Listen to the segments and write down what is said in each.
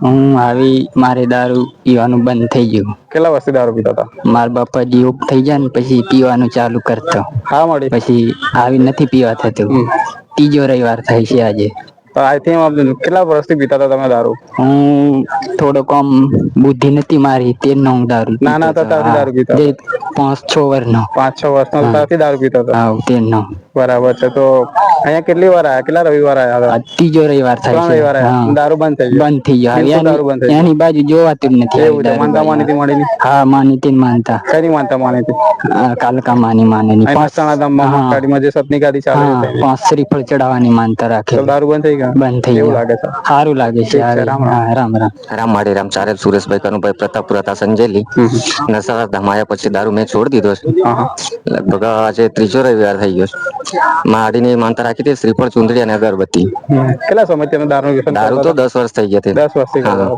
હું આવી મારે દારૂ પીવાનું બંધ થઈ ગયું. કેટલા વર્ષથી દારૂ પીતા હતા? મારા બાપા યોગ થઈ જાય ને પછી પીવાનું ચાલુ કરતો. હા મળી. પછી આવી નથી પીવા થતું. ત્રીજો રવિવાર થાય છે આજે. તો આઈ થિંક કેટલા વર્ષથી પીતા હતા તમે દારૂ? હું થોડો કમ બુદ્ધિ નથી મારી તેનો હું દારૂ નાના હતા. દારૂ પીતા પાંચ છ વર્ષનો પાંચ છ વર્ષનો ત્યારથી દારૂ પીતો હતો? હા તેનો બરાબર છે તો અહીંયા કેટલી વાર આવ્યા કેટલા રવિવાર આવ્યા હતા? ત્રીજો રવિવાર થાય ત્રણ છે. રવિવાર દારૂ બંધ થઈ ગયો? બંધ થઈ ગયો. દારૂ બંધ થઈ એની- બાજુ જોવાતું જ નથી એવું છે માનતા માનીતી મળીની હા માનીતી માનતા. કઈ માનતા માનીતી? કાલકા માની માનેની. પાંચ મસ્તાના ધામ. ગાડીમાં જે સતની ગાડી ચાલે છે પાંચ શ્રીફળ ચડાવવાની માનતા રાખે. દારૂ બંધ થઈ ગયા? બંધ થઈ ગયું. લાગે છે? સારું લાગે છે. રામ રામ. રામ રામ. રામ માળી રામ. ચારેલ સુરેશભાઈ કનુભાઈ પ્રતાપપુરા સંજેલી નસારા ધમાયા પછી દારૂ મેં છોડી દીધો છે. લગભગ આજે ત્રીજો રવિવાર થઈ ગયો છે. માડીની માનતા રાખી હતી શ્રીફળ ચુંદડી અને અગરબત્તી. કેટલા સમય તમે દારૂ વ્યસન દારૂ તો દસ વર્ષ થઈ ગયા દસ વર્ષ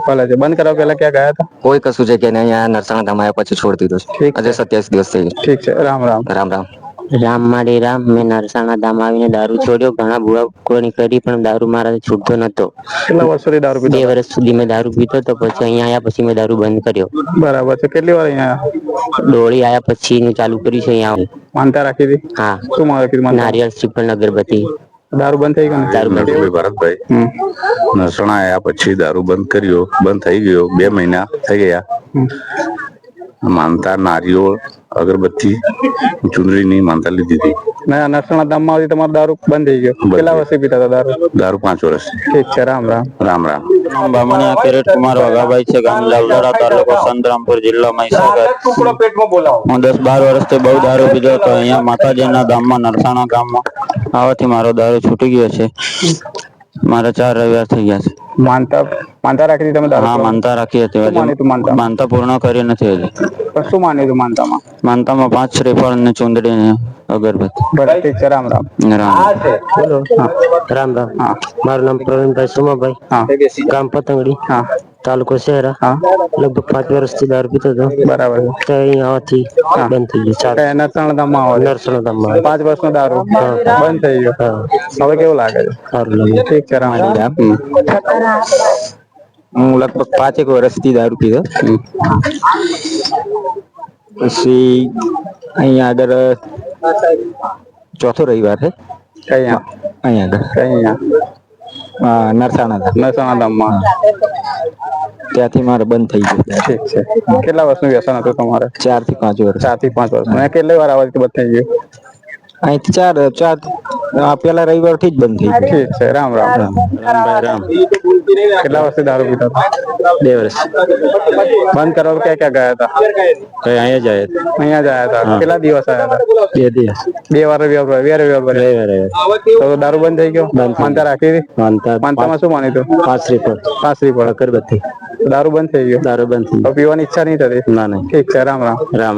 પહેલા છે. બંધ કરવા પહેલા ક્યાં ગયા હતા? કોઈ કશું છે કે નહીં. અહીંયા નરસાણા ધમાયા પછી છોડી દીધો છે. આજે સત્યાવીસ દિવસ થઈ ગયા ઠીક છે. રામ રામ. રામ રામ. રામ માડી રામ મેં નરસાણા ધામ આવીને દારૂ છોડ્યો. ઘણા બુરા કોની કરી પણ દારૂ મારાથી છૂટતો નતો કેટલા વર્ષોથી દારૂ બે વર્ષ સુધી મેં દારૂ પીતો તો પછી અહીંયા આવ્યા પછી મેં દારૂ બંધ કર્યો. બરાબર છે. કેટલી વાર અહીંયા? ડોળી આવ્યા પછી મેં ચાલુ કર્યું છે અહીંયા માનતા રાખી હતી? હા. શું મારે કીધું નારિયેળ શ્રીફળ અગરબત્તી દારૂ બંધ થઈ ગયો ને? દારૂ બંધ. ભારતભાઈ. હમ. નરસણા આવ્યા પછી દારૂ બંધ કર્યો. બંધ થઈ ગયો. બે મહિના થઈ ગયા. માનતા નારિયેળ અગરબત્તી ચુંદડીની માનતા લીધી હતી. ના નરસણા ધામમાં આવતી તમારો દારૂ બંધ થઈ ગયો. કેટલા વર્ષે પીતા હતા દારૂ? દારૂ પાંચ વર્ષ. ઠીક છે રામ રામ. રામ રામ. બામણિયા કિરીટ કુમાર વાઘાભાઈ છે ગામ લાલદરા તાલુકો સંતરામપુર જિલ્લો મહીસાગર હું દસ બાર વર્ષથી બહુ દારૂ પીધો હતો. અહીંયા માતાજીના ધામમાં નરસાણા ગામમાં આવવાથી મારો દારૂ છૂટી ગયો છે. મારા ચાર રવિવાર થઈ ગયા છે. માનતા માનતા રાખી હતી તમે હા માનતા રાખી હતી માનતા? હજી. માનતા? પૂર્ણ કરી નથી હજી. પણ શું માન્યું તું માનતામાં? માનતામાં પાંચ શ્રીફળ ને ચુંદડી ને અગરબત્તી બરાબર છે રામ રામ. રામ. બોલો હા. રામ રામ. હા. મારું નામ પ્રવીણભાઈ સુમાભાઈ. હા. ગામ પતંગડી. હા. તાલુકો શહેરા હા. લગભગ પાંચ વર્ષથી દારૂ પીતો હતો. બરાબર. છે તો અહીંયા આવવાથી બંધ થઈ ગયું કયા નરસણા ધામમાં આવે. નરસણ ધામ ધામમાં પાંચ વર્ષનો દારૂ. બંધ થઈ ગયો. હવે કેવું લાગે છે? સારું લાગે. ઠીક રામ હું લગભગ પાંચેક વર્ષથી દારૂ પીધો. પછી અહીંયા આગળ ચોથો રવિવાર છે. કઈ અહીંયા? અહીંયા આગળ. કઈ અહીંયા? હા, નરસાણા ધામ. માં ધામમાં ત્યાંથી મારે બંધ થઈ ગયું. ઠીક છે. કેટલા વર્ષનું વ્યસન હતું તમારે? ચારથી પાંચ વર્ષ. ચારથી પાંચ વર્ષ અને કેટલી વાર આવવાથી બંધ થઈ ગયું? અહીંથી ચાર ચાર આ પેલા રવિવારથી જ બંધ થઈ ગયું. ઠીક છે. રામ રામ. રામભાઈ રામ. કેટલા વર્ષથી દારૂ પીતા હતા? બે વર્ષ. બંધ કરવા ક્યાં ક્યાં ગયા હતા? કઈ અહીંયા જાય અહીંયા જ આવ્યા હતા. કેટલા દિવસ આવ્યા હતા? બે દિવસ. બે વાર વ્યવહાર બે વ્યવહાર ભર્યા. તો દારૂ બંધ થઈ ગયો? માનતા રાખી હતી? માનતા માનતામાં શું માન્યું હતું? પાંચ શ્રીફળ પાંચ શ્રીફળ અગરબત્તી. દારૂ બંધ થઈ ગયો. દારૂ બંધ હવે પીવાની ઈચ્છા નહીં થતી? ના નહીં ઠીક છે રામ. રામ રામ.